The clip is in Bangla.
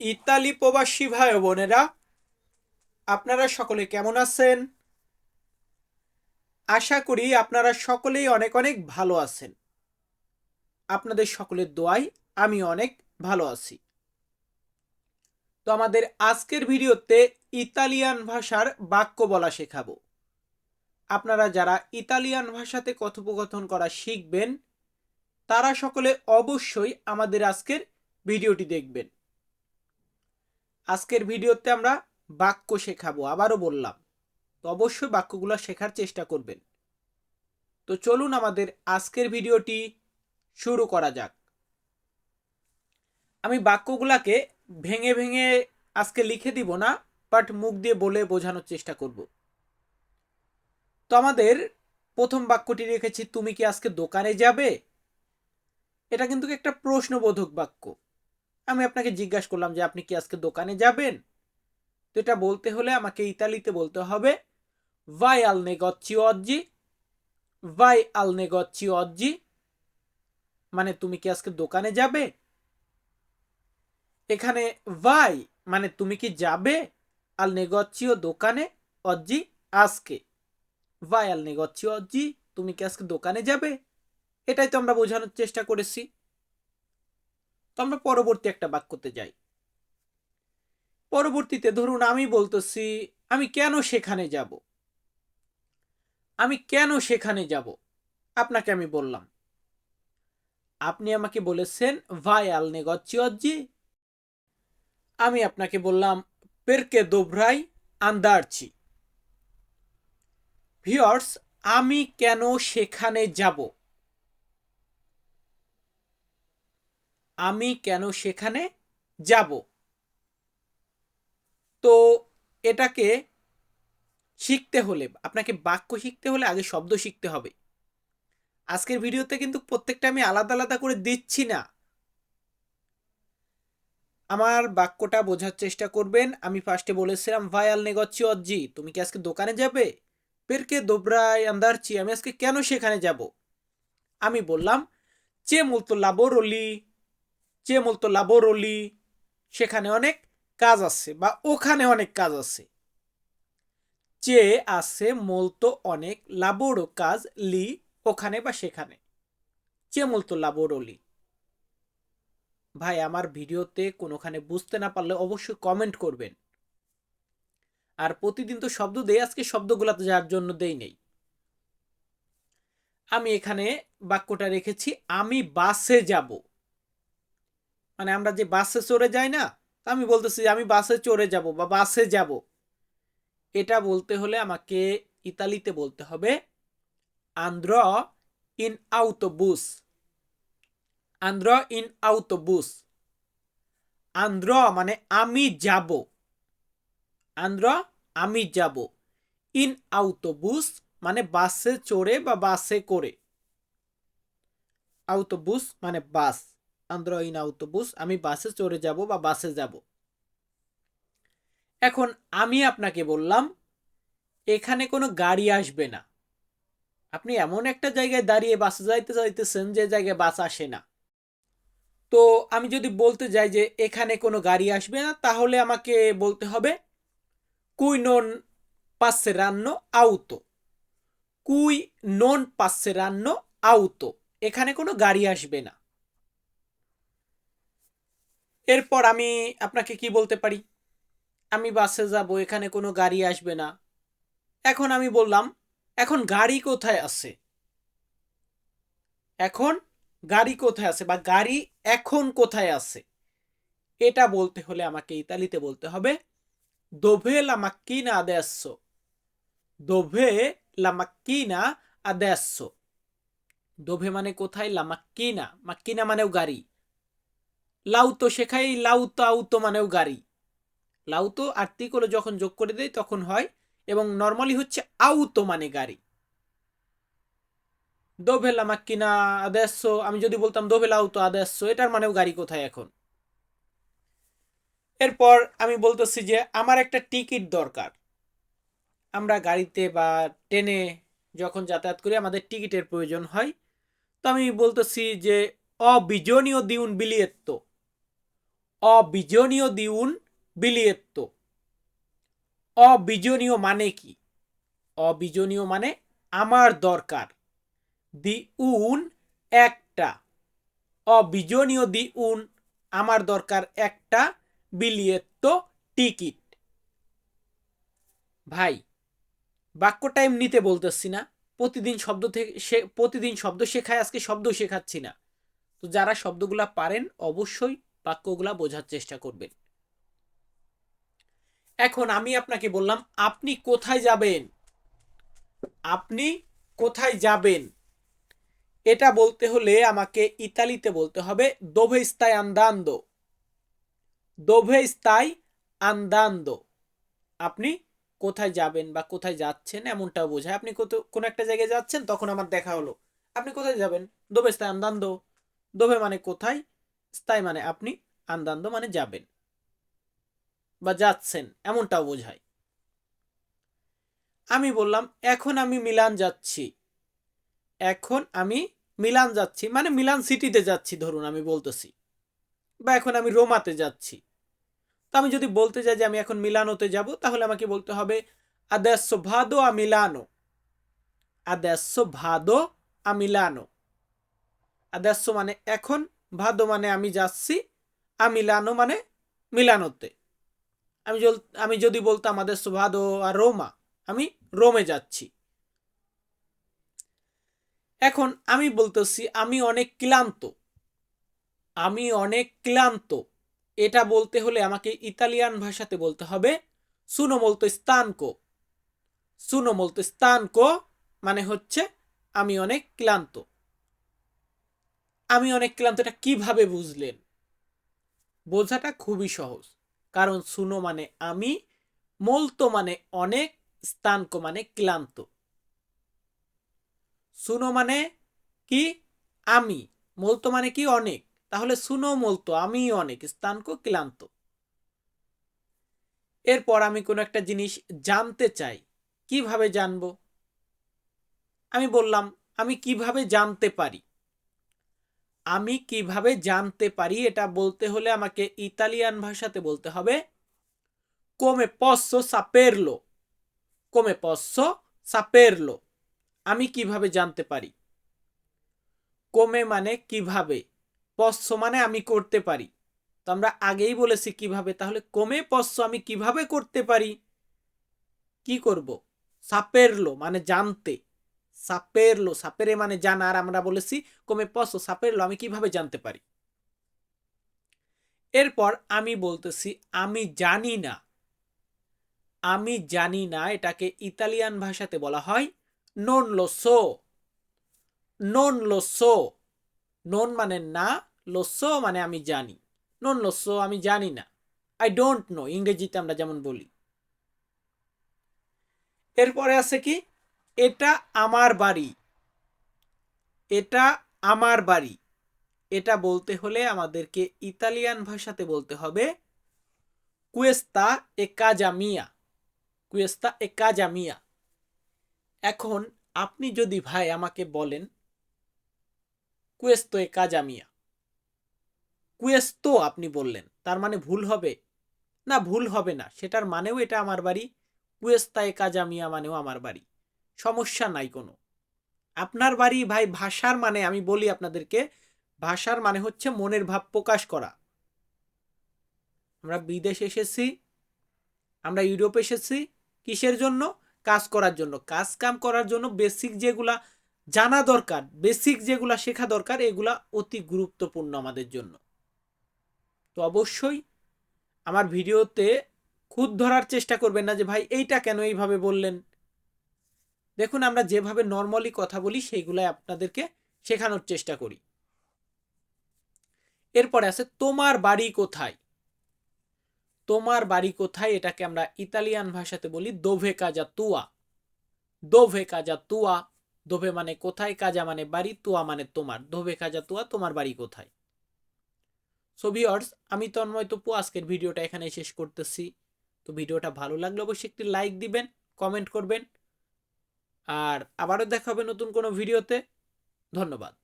ইতালি প্রবাসী ভাই বোনেরা, আপনারা সকলে কেমন আছেন? আশা করি আপনারা সকলেই অনেক অনেক ভালো আছেন। আপনাদের সকলের দোয়াই আমি অনেক ভালো আছি। তো আমাদের আজকের ভিডিওতে ইতালিয়ান ভাষার বাক্য বলা শেখাবো। আপনারা যারা ইতালিয়ান ভাষাতে কথোপকথন করা শিখবেন, তারা সকলে অবশ্যই আমাদের আজকের ভিডিওটি দেখবেন। আজকের ভিডিওতে আমরা বাক্য শেখাবো, আবারও বললাম। তো অবশ্যই বাক্যগুলো শেখার চেষ্টা করবেন। তো চলুন আমাদের আজকের ভিডিওটি শুরু করা যাক। আমি বাক্যগুলাকে ভেঙে ভেঙে আজকে লিখে দিব না বাট মুখ দিয়ে বলে বোঝানোর চেষ্টা করব। তো আমাদের প্রথম বাক্যটি রেখেছি, তুমি কি আজকে দোকানে যাবে? এটা কিন্তু একটা প্রশ্নবোধক বাক্য। আমি আপনাকে জিজ্ঞাসা করলাম যে আপনি কি আজকে দোকানে যাবেন? তো এটা বলতে হলে আমাকে ইতালিতে বলতে হবে ভাই আল নেগচ্ছি অজ্জি ভাই আল নেগচ্ছি অজ্জি মানে তুমি কি আজকে দোকানে যাবে? এখানে ভাই মানে তুমি কি যাবে আল নেগচ্ছিও দোকানে অজ্জি আজকে। ভাই আল নেগচ্ছি অজ্জি তুমি কি আজকে দোকানে যাবে? এটাই তো আমরা বোঝানোর চেষ্টা করেছি। তো আমরা পরবর্তী একটা বাক্যতে যাই। পরবর্তীতে ধরুন আমি বলতেছি, আমি কেন সেখানে যাব? আমি কেন সেখানে যাব? আপনাকে আমি বললাম। আপনি আমাকে বলেছেন, ভাই আল নেগচ্ছি অজ্জি আমি আপনাকে বললাম, পেরকে দোভরাই আন্দারছি ভিওর্স আমি কেন সেখানে যাব? আমি কেন সেখানে যাব? তো এটাকে শিখতে হলে, আপনাকে বাক্য শিখতে হলে আগে শব্দ শিখতে হবে। আজকের ভিডিওতে কিন্তু প্রত্যেকটা আমি আলাদা আলাদা করে দিচ্ছি না। আমার বাক্যটা বোঝার চেষ্টা করবেন। আমি ফার্স্টে বলেছিলাম ভায়াল নেগচ্ছি অজ্জি তুমি কি আজকে দোকানে যাবে? পেরকে দোবরাই আন্দারছি আমি আজকে কেন সেখানে যাব? আমি বললাম, চে মুলতো লাবোরলি চে মুলতো লাবোরলি, সেখানে অনেক কাজ আছে বা ওখানে অনেক কাজ আছে। চে আছে মূলতো অনেক লাবোরো কাজ লি ওখানে বা সেখানে। চে মূলতো লাবোরলি। ভাই, আমার ভিডিওতে কোনোখানে বুঝতে না পারলে অবশ্যই কমেন্ট করবেন। আর প্রতিদিন তো শব্দ দেই, আজকে শব্দগুলো তো যার জন্য দেই নেই। আমি এখানে বাক্যটা রেখেছি, আমি বাসে যাব। মানে আমরা যে বাসে চড়ে যাই না আমি বলতেছি আমি বাসে চড়ে যাব বা বাসে যাব। এটা বলতে হলে আমাকে ইতালিতে বলতে হবে আন্দ্র ইন আউটোবুস আন্দ্র ইন আউটোবুস আন্দ্র মানে আমি যাব। আন্দ্র আমি যাব। ইন আউটোবুস মানে বাসে চড়ে বা বাসে করে। আউটোবুস মানে বাস। আন্দ্র ইন আউটোবুস আমি বাসে চড়ে যাব বা বাসে যাব। এখন আমি আপনাকে বললাম, এখানে কোনো গাড়ি আসবে না। আপনি এমন একটা জায়গায় দাঁড়িয়ে বাসে যাইতে যাইতেছেন যে জায়গায় বাস আসে না। তো আমি যদি বলতে যাই যে এখানে কোনো গাড়ি আসবে না, তাহলে আমাকে বলতে হবে, কুই নন পাশে রান্ন auto কুই নন পাশে রান্ন auto এখানে কোনো গাড়ি আসবে না। এরপর আমি আপনাকে কি বলতে পারি? আমি বাসে যাব, এখানে কোনো গাড়ি আসবে না। এখন আমি বললাম, এখন গাড়ি কোথায় আছে? এখন গাড়ি কোথায় আছে বা গাড়ি এখন কোথায় আছে? এটা বলতে হলে আমাকে ইতালিতে বলতে হবে, দোভে লা মাক্কিনা adesso দোভে লা মাক্কিনা adesso দোভে মানে কোথায়? লা মাক্কিনা। মাক্কিনা মানেও গাড়ি। লাউতো শেখাই লাউতো আউতো মানেও গাড়ি। লাউতো আর্টিকলে যখন যোগ করে দেয় তখন হয়, এবং নর্মালি হচ্ছে আউতো মানে গাড়ি। দোভেলা মাক্কিনা আদেশ আমি যদি বলতাম দোভেলা আউতো আদেশ এটার মানেও গাড়ি কোথায় এখন? এরপর আমি বলতেছি যে আমার একটা টিকিট দরকার। আমরা গাড়িতে বা ট্রেনে যখন যাতায়াত করি, আমাদের টিকিটের প্রয়োজন হয়। তো আমি বলতেছি যে অবিজনীয় দিউন বিলিয়েত্তো। অবিজনীয় দিউন বিলিয়েত্ত অবিজনীয় মানে কি? অবিজনীয় মানে আমার দরকার। দি উন একটা। অবিজনীয় দিউন আমার দরকার একটা বিলিয়েত্ত টিকিট। ভাই, বাক্যটা এমনিতে বলতেছি না। প্রতিদিন শব্দ থেকে প্রতিদিন শব্দ শেখায়, আজকে শব্দ শেখাচ্ছি না। তো যারা শব্দগুলা পারেন, অবশ্যই বাক্যগুলা বোঝার চেষ্টা করবেন। এখন আমি আপনাকে বললাম, আপনি কোথায় যাবেন? আপনি কোথায় যাবেন? এটা বলতে হলে আমাকে ইতালিতে বলতে হবে, দোভে স্তাই আন্দান্দো? দোভে স্তাই আন্দান্দো। আপনি কোথায় যাবেন বা কোথায় যাচ্ছেন এমনটাও বোঝায়। আপনি কোথাও কোনো একটা জায়গায় যাচ্ছেন, তখন আমার দেখা হলো। আপনি কোথায় যাবেন? দোবে স্তাই আন্দান্দো। দোভে মানে কোথায়? স্তাই মানে আপনি আন্দান্দো মানে যাবেন বা যাচ্ছেন, এমনটাও বোঝায়। আমি বললাম, এখন আমি মিলান যাচ্ছি। এখন আমি মিলান যাচ্ছি মানে মিলান সিটিতে যাচ্ছি, ধরুন আমি বলতেছি। বা এখন আমি রোমাতে যাচ্ছি। তো আমি যদি বলতে যাই যে আমি এখন মিলানোতে যাব, তাহলে আমাকে বলতে হবে আদেsso ভাদো আ মিলানো। আদেsso ভাদো আ মিলানো। আদেsso মানে এখন ভাদো মানে আমি যাচ্ছি আ মিলানো মানে মিলানোতে। আমি আমি যদি বলতাম আমাদের ভাদো আর রোমা, আমি রোমে যাচ্ছি। এখন আমি বলতেছি, আমি অনেক ক্লান্ত। আমি অনেক ক্লান্ত। এটা বলতে হলে আমাকে ইতালিয়ান ভাষাতে বলতে হবে সুনো বলতো স্তানকো সুনো বলতো স্তানকো মানে হচ্ছে, আমি অনেক ক্লান্ত। আমি অনেক ক্লান্ত, এটা কীভাবে বুঝলেন? বোঝাটা খুবই সহজ। কারণ সুনো মানে আমি, মলতো মানে অনেক, স্তানকো মানে ক্লান্ত। সুনো মানে কি? আমি। মলতো মানে কি? অনেক। তাহলে সুনো মলতো আমি অনেক স্থানকো ক্লান্ত। এরপর আমি কোনো একটা জিনিস জানতে চাই। কীভাবে জানব? আমি বললাম, আমি কীভাবে জানতে পারি? আমি কীভাবে জানতে পারি এটা বলতে হলে আমাকে ইতালিয়ান ভাষাতে বলতে হবে? কোমে পsso saperlo? কোমে পsso saperlo? আমি কীভাবে জানতে পারি? কোমে মানে কীভাবে? পশ্চ মানে আমি করতে পারি। তো আমরা আগেই বলেছি কীভাবে, তাহলে কমে পশ্চ আমি কীভাবে করতে পারি? কি করব? সাপেরলো মানে জানতে। সাপেরলো, সাপেরে মানে জানা, আর আমরা বলেছি কমে পশ্চ সাপেরলো, আমি কীভাবে জানতে পারি? এরপর আমি বলতেছি, আমি জানি না। আমি জানি না, এটাকে ইতালিয়ান ভাষাতে বলা হয় নন লো সো নন লো সো নন মানে না লোসো মানে আমি জানি। নন লোসো আমি জানি না। আই ডোন্ট নো ইংরেজিতে আমরা যেমন বলি। এরপরে আছে কি? এটা আমার বাড়ি। এটা আমার বাড়ি। এটা বলতে হলে আমাদেরকে ইতালিয়ান ভাষাতে বলতে হবে কুয়েস্তা এ কাজা মিয়া কুয়েস্তা এ কাজা মিয়া এখন আপনি যদি ভাই আমাকে বলেন কুয়েস্তো এ কাজা মিয়া কুয়েস্তো আপনি বললেন, তার মানে ভুল হবে। না, ভুল হবে না, সেটার মানেও এটা আমার বাড়ি। কুয়েস্তা এ কাজা মিয়া মানেও আমার বাড়ি। সমস্যা নাই কোনো। আপনার বাড়ি ভাই ভাষার মানে আমি বলি আপনাদেরকে, ভাষার মানে হচ্ছে মনের ভাব প্রকাশ করা। আমরা বিদেশ এসেছি, আমরা ইউরোপ এসেছি, কিসের জন্য? কাজ করার জন্য। কাজ কাম করার জন্য বেসিক যেগুলা জানা দরকার বেসিক যেগুলা শেখা দরকার, এগুলা অতি গুরুত্বপূর্ণ আমাদের জন্য। তো অবশ্যই আমার ভিডিওতে খুদ ধরার চেষ্টা করবেন না যে, ভাই এইটা কেন এইভাবে বললেন? দেখুন, আমরা যেভাবে নর্মালি কথা বলি, সেইগুলাই আপনাদেরকে শেখানোর চেষ্টা করি। এরপরে আছে, তোমার বাড়ি কোথায়? তোমার বাড়ি কোথায়? এটাকে আমরা ইতালিয়ান ভাষাতে বলি, দোভে কাজা তুয়া। দোভে কাজা তুয়া। দোভে মানে কোথায়? কাজা মানে বাড়ি। তুয়া মানে তোমার। দোভে কাজা তুয়া? তোমার বাড়ি কোথায়? সো ভিওর্স আমি তন্ময় তপু, আজকের ভিডিওটা এখানে শেষ করতেছি। তো ভিডিওটা ভালো লাগলে অবশ্যই একটি লাইক দিবেন কমেন্ট করবেন। আর আবারও দেখা হবে নতুন কোনো ভিডিওতে। ধন্যবাদ।